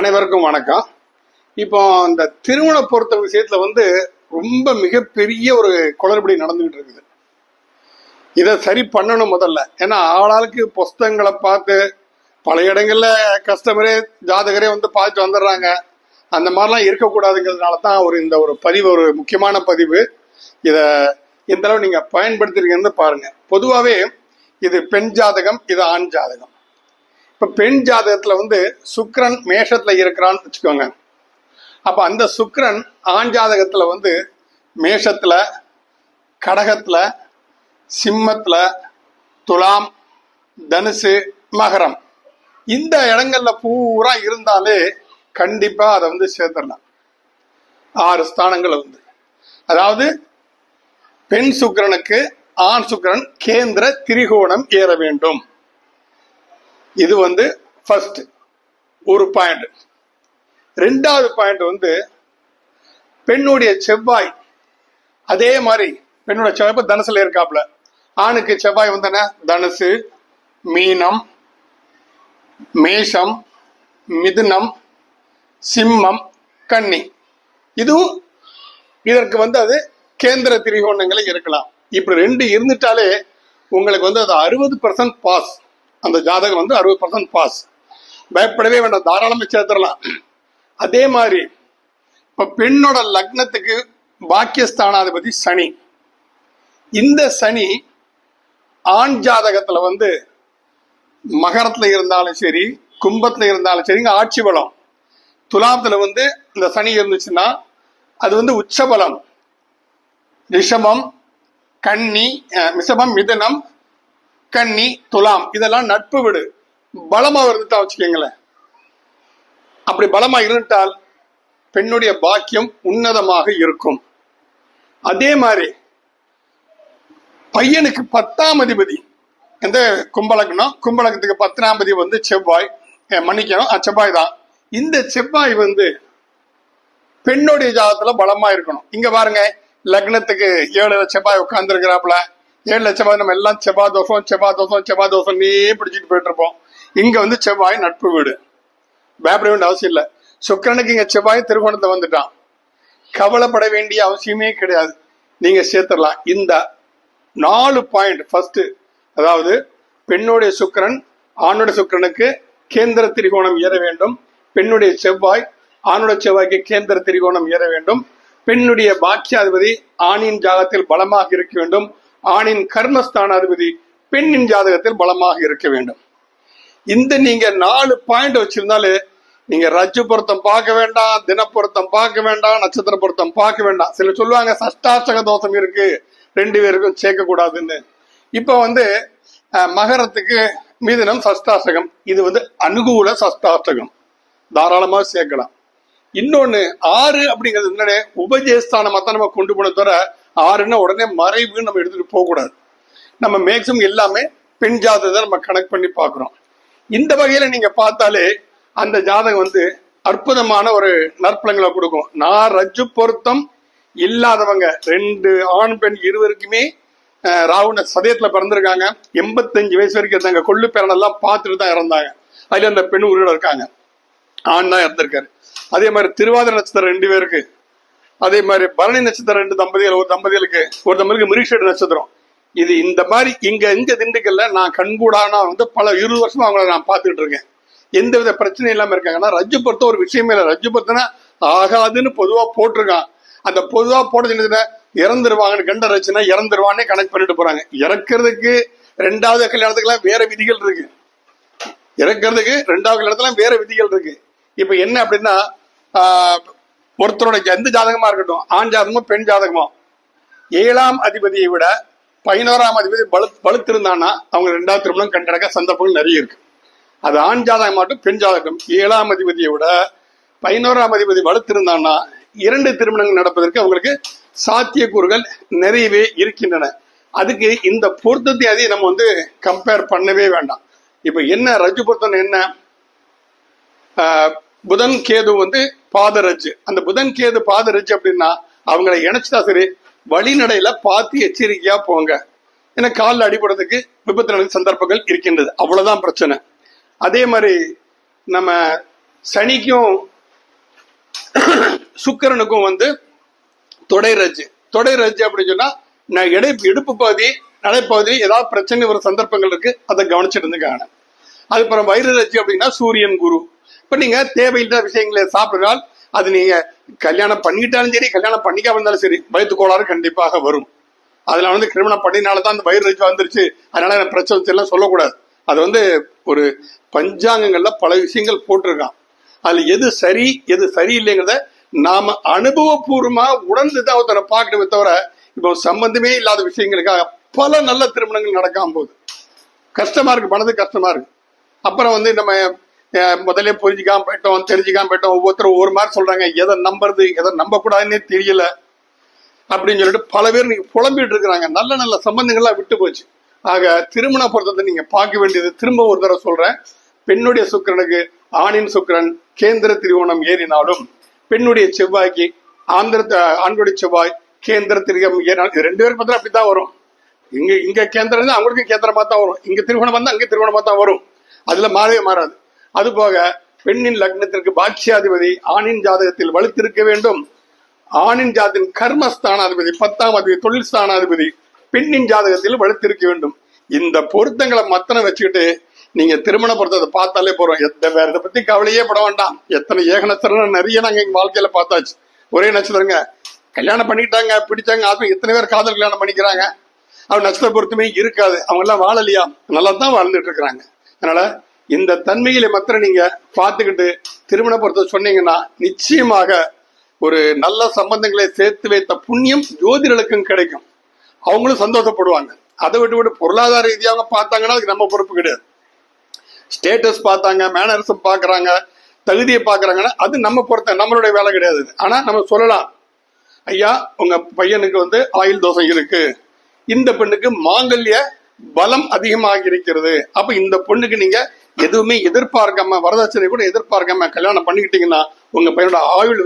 அனைவருக்கும் வணக்கம். இப்போ இந்த திருமண பொறுத்த விஷயத்துல வந்து ரொம்ப மிகப்பெரிய ஒரு குளறுபடி நடந்துகிட்டு இருக்குது. இதை சரி பண்ணணும் முதல்ல. ஏன்னா ஆளாளுக்கு புஸ்தகங்களை பார்த்து பல இடங்கள்ல கஸ்டமரே ஜாதகரே வந்து பார்த்துட்டு வந்துடுறாங்க. அந்த மாதிரிலாம் இருக்கக்கூடாதுங்கிறதுனால தான் ஒரு இந்த ஒரு பதிவு ஒரு முக்கியமான பதிவு. இதை இந்த அளவு நீங்க பயன்படுத்திருக்கீங்கன்னு பாருங்க. பொதுவாகவே இது பெண் ஜாதகம் இது ஆண் ஜாதகம். இப்போ பெண் ஜாதகத்தில் வந்து சுக்ரன் மேஷத்தில் இருக்கிறான்னு வச்சுக்கோங்க. அப்போ அந்த சுக்ரன் ஆண் ஜாதகத்தில் வந்து மேஷத்தில் கடகத்தில் சிம்மத்தில் துலாம் தனுசு மகரம். இந்த இடங்கள்ல பூரா இருந்தாலே கண்டிப்பாக அதை வந்து சேர்த்துடலாம். ஆறு ஸ்தானங்கள் வந்து. அதாவது பெண் சுக்கிரனுக்கு ஆண் சுக்கிரன் கேந்திர திரிகோணம் ஏற வேண்டும். இது வந்து ஃபர்ஸ்ட் ஒரு பாயிண்ட் ரெண்டாவது பாயிண்ட் வந்து பெண்ணுடைய செவ்வாய். அதே மாதிரி பெண்ணோட செவ்வாய் இப்போ தனுசுல இருக்காப்ல ஆணுக்கு செவ்வாய் வந்து என்ன தனுசு மீனம் மேஷம் மிதுனம் சிம்மம் கன்னி. இதுவும் இதற்கு வந்து அது கேந்திர திரிகோணங்களே இருக்கலாம். இப்படி ரெண்டு இருந்துட்டாலே உங்களுக்கு வந்து அது அறுபது பர்சன்ட் பாஸ் அந்த ஜாதகம் வந்து அறுபது பர்சன்ட் பாஸ் பயப்படவே வேண்டாம் தாராளமாக சேர்த்துடலாம். அதே மாதிரி இப்போ பெண்ணோட லக்னத்துக்கு பாக்கியஸ்தானாதிபதி சனி. இந்த சனி ஆண் ஜாதகத்தில் வந்து மகரத்தில் இருந்தாலும் சரி கும்பத்தில் இருந்தாலும் சரிங்க ஆட்சி பலம். துலாபத்தில் வந்து இந்த சனி இருந்துச்சுன்னா அது வந்து உச்சபலம். ரிஷபம் கன்னி அஹ், ரிஷபம் கன்னி துலாம். இதெல்லாம் நட்பு வீடு. பலமா இருந்துட்டா வச்சுக்கோங்களேன். அப்படி பலமா இருந்துட்டால் பெண்ணுடைய பாக்கியம் உன்னதமாக இருக்கும். அதே மாதிரி பையனுக்கு பத்தாம் அதிபதி. எந்த கும்பலக்னம் கும்பலக்கத்துக்கு பத்தாம் அதிபதி வந்து செவ்வாய். மன்னிக்கணும். செவ்வாய் தான். இந்த செவ்வாய் வந்து பெண்ணுடைய ஜாதத்துல பலமா இருக்கணும். இங்க பாருங்க லக்னத்துக்கு ஏழு செவ்வாய் உட்கார்ந்து இருக்கிறாப்புல ஏழு செவ்வாய்? நம்ம எல்லாம் செவ்வாய் தோஷம் செவ்வாய் தோஷம் செவ்வாய் தோஷம்னே பிடிச்சிட்டு போயிட்டு இருப்போம் இங்க வந்து செவ்வாய் நட்பு வீடு. பயப்பட வேண்டிய அவசியம் இல்லை. சுக்கரனுக்கு இங்க செவ்வாய் திருகோணத்தை வந்துட்டான். கவலைப்பட வேண்டிய அவசியமே கிடையாது. நீங்க சேர்த்துடலாம். இந்த நாலு பாயிண்ட் ஃபர்ஸ்ட் அதாவது பெண்ணுடைய சுக்கிரன் ஆணுடைய சுக்கிரனுக்கு கேந்திர திரிகோணம் ஏற வேண்டும். பெண்ணுடைய செவ்வாய் ஆணுடைய செவ்வாய்க்கு கேந்திர திரிகோணம் ஏற வேண்டும். பெண்ணுடைய பாக்கியாதிபதி ஆணின் ஜாகத்தில் பலமாக இருக்க வேண்டும். ஆணின் கர்மஸ்தானாதிபதி பெண்ணின் ஜாதகத்தில் பலமாக இருக்க வேண்டும். இந்த நீங்க நாலு பாயிண்ட் வச்சிருந்தாலே நீங்க ரஜு பொருத்தம் பார்க்க வேண்டாம் தினப்பொருத்தம் பார்க்க வேண்டாம் நட்சத்திர பொருத்தம் பார்க்க வேண்டாம். சில சொல்லுவாங்க சஷ்டாஷ்டக தோஷம் இருக்கு ரெண்டு பேருக்கும் சேர்க்க கூடாதுன்னு இப்போ வந்து அஹ், மகரத்துக்கு மீதினம் சஷ்டாஷ்டகம். இது வந்து அனுகூல சஷ்டாஷ்டகம். தாராளமா சேர்க்கலாம். இன்னொன்னு ஆறு அப்படிங்கிறது என்னன்னு உபஜயஸ்தானமா தான் நம்ம கொண்டு போன தவிர ஆறுன்னா உடனே மறைவுன்னு நம்ம எடுத்துட்டு போக கூடாது நம்ம மேக்சிமம் எல்லாமே பெண் ஜாதகத்தை நம்ம கனெக்ட் பண்ணி பார்க்குறோம். இந்த வகையில நீங்க பார்த்தாலே அந்த ஜாதகம் வந்து அற்புதமான ஒரு நற்பலங்களை கொடுக்கும். நான் ரஜ்ஜு பொருத்தம் இல்லாதவங்க ரெண்டு ஆண் பெண் இருவருக்குமே ராவுன ராவண சதயத்துல பிறந்திருக்காங்க. எண்பத்தஞ்சு வயசு வரைக்கும் இருந்தாங்க. கொள்ளு பேரனெல்லாம் பார்த்துட்டு தான் இறந்தாங்க. அதுல அந்த பெண் உயிரோட இருக்காங்க. ஆண் தான் இறந்திருக்காரு. அதே மாதிரி திருவாதிர நட்சத்திரம் ரெண்டு பேருக்கு. அதே மாதிரி பரணி நட்சத்திரம் ரெண்டு தம்பதிகள் ஒரு தம்பதிகளுக்கு ஒரு தம்பதிக்கு மிருஷேடு நட்சத்திரம். இது இந்த மாதிரி இங்க இங்க திண்டுக்கல்ல நான் கண்கூடானா வந்து பல இருபது வருஷமா அவங்கள நான் பார்த்துட்டு இருக்கேன். எந்த வித பிரச்சனையும் இல்லாம இருக்காங்கன்னா ரஜ்ஜு பொறுத்த ஒரு விஷயமே இல்லை. ரஜ்ஜு பொறுத்தனா ஆகாதுன்னு பொதுவா போட்டிருக்கான். அந்த பொதுவா போட்டது இறந்துருவாங்கன்னு கண்ட ரச்சுனா இறந்துருவானே கனெக்ட் பண்ணிட்டு போறாங்க. இறக்குறதுக்கு ரெண்டாவது கல்யாணத்துக்கெல்லாம் வேற விதிகள் இருக்கு. இறக்குறதுக்கு ரெண்டாவது கல்யாணத்துல வேற விதிகள் இருக்கு. இப்ப என்ன அப்படின்னா ஆஹ், ஒருத்தரோட எந்த ஜாதகமா இருக்கட்டும் ஆண் ஜாதகமோ பெண் ஜாதகமோ ஏழாம் அதிபதியை விட பதினோராம் அதிபதி பலு பழுத்திருந்தான்னா அவங்க ரெண்டாவது திருமணம் கண்டடக்க சந்தர்ப்பங்கள் நிறைய இருக்கு. அது ஆண் ஜாதகம் மட்டும் பெண் ஜாதகம். ஏழாம் அதிபதியை விட பதினோராம் அதிபதி வலுத்திருந்தான்னா இரண்டு திருமணங்கள் நடப்பதற்கு அவங்களுக்கு சாத்தியக்கூறுகள் நிறையவே இருக்கின்றன. அதுக்கு இந்த பொருத்தத்தை அதையும் நம்ம வந்து கம்பேர் பண்ணவே வேண்டாம். இப்போ என்ன ரஜு பொருத்தம் என்ன? ஆஹ், புதன் கேது வந்து பாதரஜ். அந்த புதன் கேது பாதரஜ் அப்படின்னா அவங்களை இணைச்சிட்டா சரி வழிநடையில பார்த்து எச்சரிக்கையா போங்க. ஏன்னா காலில் அடிபடுறதுக்கு விபத்து நடந்த சந்தர்ப்பங்கள் இருக்கின்றது. அவ்வளவுதான் பிரச்சனை. அதே மாதிரி நம்ம சனிக்கும் சுக்கிரனுக்கும் வந்து தொடை ரஜ் தொடை ரஜ் அப்படின்னு சொன்னா நான் இடை இடுப்பு பகுதி நடைப்பகுதி ஏதாவது பிரச்சனை வர சந்தர்ப்பங்கள் இருக்கு அதை கவனிச்சுட்டு இருந்துக்காங்க. அதுக்கப்புறம் வயிறு ரஜ் அப்படின்னா சூரியன் குரு. இப்போ நீங்கள் தேவையில்லாத விஷயங்களை சாப்பிடுறால் அது நீங்கள் கல்யாணம் பண்ணிக்கிட்டாலும் சரி கல்யாணம் பண்ணிக்காம இருந்தாலும் சரி வயிற்று கோளாறு கண்டிப்பாக வரும். அதில் வந்து திருமணம் பண்ணினால தான் அந்த வயிறு ரஜ்ஜு வந்துருச்சு. அதனால எனக்கு பிரச்சனை எல்லாம் சொல்லக்கூடாது. அது வந்து ஒரு பஞ்சாங்கங்கள்ல பல விஷயங்கள் போட்டிருக்கான். அதில் எது சரி எது சரியில்லைங்கிறத நாம அனுபவபூர்வமாக உணர்ந்து தான் ஒருத்தரை பார்க்கணுமே தவிர இப்போ சம்பந்தமே இல்லாத விஷயங்களுக்காக பல நல்ல திருமணங்கள் நடக்காம போகுது. கஷ்டமா இருக்கு மனது கஷ்டமா இருக்கு. அப்புறம் வந்து நம்ம முதல்ல புரிஞ்சுக்காம போயிட்டோம் தெரிஞ்சுக்காம போயிட்டோம். ஒவ்வொருத்தரும் ஒரு மாதிரி சொல்றாங்க. எதை நம்புறது எதை நம்ப கூடாதுன்னே தெரியல அப்படின்னு சொல்லிட்டு பல பேர் நீங்க புலம்பிட்டு இருக்கிறாங்க. நல்ல நல்ல சம்பந்தங்கள்லாம் விட்டு போச்சு. ஆக திருமண பொருத்தத்தை நீங்க பார்க்க வேண்டியது. திரும்ப ஒரு தடவை சொல்றேன். பெண்ணுடைய சுக்கிரனுக்கு ஆணின் சுக்கிரன் கேந்திர திரிகோணம் ஏறினாலும் பெண்ணுடைய செவ்வாய்க்கு ஆந்திர ஆண்களுடைய செவ்வாய் கேந்திர திரிகம் ஏறினாலும் ரெண்டு பேரும் பார்த்தா அப்படிதான் வரும். இங்க இங்க கேந்திரம் அவங்களுக்கு கேந்திரமா தான் வரும். இங்க திருமணம் வந்தா அங்க திருமணமா தான் வரும். அதுல மாறவே மாறாது. அதுபோக பெண்ணின் லக்னத்திற்கு பாக்கியாதிபதி ஆணின் ஜாதகத்தில் வலுத்திருக்க வேண்டும். ஆணின் ஜாதத்தின் கர்மஸ்தானாதிபதி பத்தாம் அதிபதி தொழில் ஸ்தானாதிபதி பெண்ணின் ஜாதகத்தில் வலுத்திருக்க வேண்டும். இந்த பொருத்தங்களை மத்தனை வச்சுக்கிட்டு நீங்க திருமண பொருத்தத்தை பார்த்தாலே போறோம். எந்த வேற இதை பத்தி கவலையே பட வேண்டாம். எத்தனை ஏக நட்சத்திரம் நிறைய நாங்க எங்க வாழ்க்கையில பார்த்தாச்சு. ஒரே நட்சத்திரங்க. கல்யாணம் பண்ணிட்டாங்க பிடிச்சாங்க ஆத்மா எத்தனை பேர் காதல் கல்யாணம் பண்ணிக்கிறாங்க. அவன் நட்சத்திர பொருத்தமே இருக்காது. அவங்க எல்லாம் வாழலையா? நல்லா தான் வாழ்ந்துட்டு இருக்கிறாங்க. அதனால இந்த தன்மையில மாத்திரம் நீங்க பார்த்துக்கிட்டு திருமண பொறுத்த சொன்னீங்கன்னா நிச்சயமாக ஒரு நல்ல சம்பந்தங்களை சேர்த்து வைத்த புண்ணியம் ஜோதிடர்களுக்கும் கிடைக்கும். அவங்களும் சந்தோஷப்படுவாங்க. அதை விட்டு விட்டு பொருளாதார ரீதியாக பார்த்தாங்கன்னா அதுக்கு நம்ம பொறுப்பு கிடையாது. ஸ்டேட்டஸ் பார்த்தாங்க மேனர்ஸும் பார்க்குறாங்க தகுதியை பார்க்கறாங்கன்னா அது நம்ம பொறுத்த நம்மளுடைய வேலை கிடையாது. ஆனால் நம்ம சொல்லலாம் ஐயா உங்கள் பையனுக்கு வந்து ஆயுள் தோசை இருக்கு. இந்த பெண்ணுக்கு மாங்கல்ய பலம் அதிகமாக இருக்கிறது. அப்போ இந்த பொண்ணுக்கு நீங்கள் எதுவுமே எதிர்பார்க்காம வரதட்சணை கூட எதிர்பார்க்காம கல்யாணம் பண்ணிக்கிட்டீங்கன்னா உங்க பையனோட ஆயுள்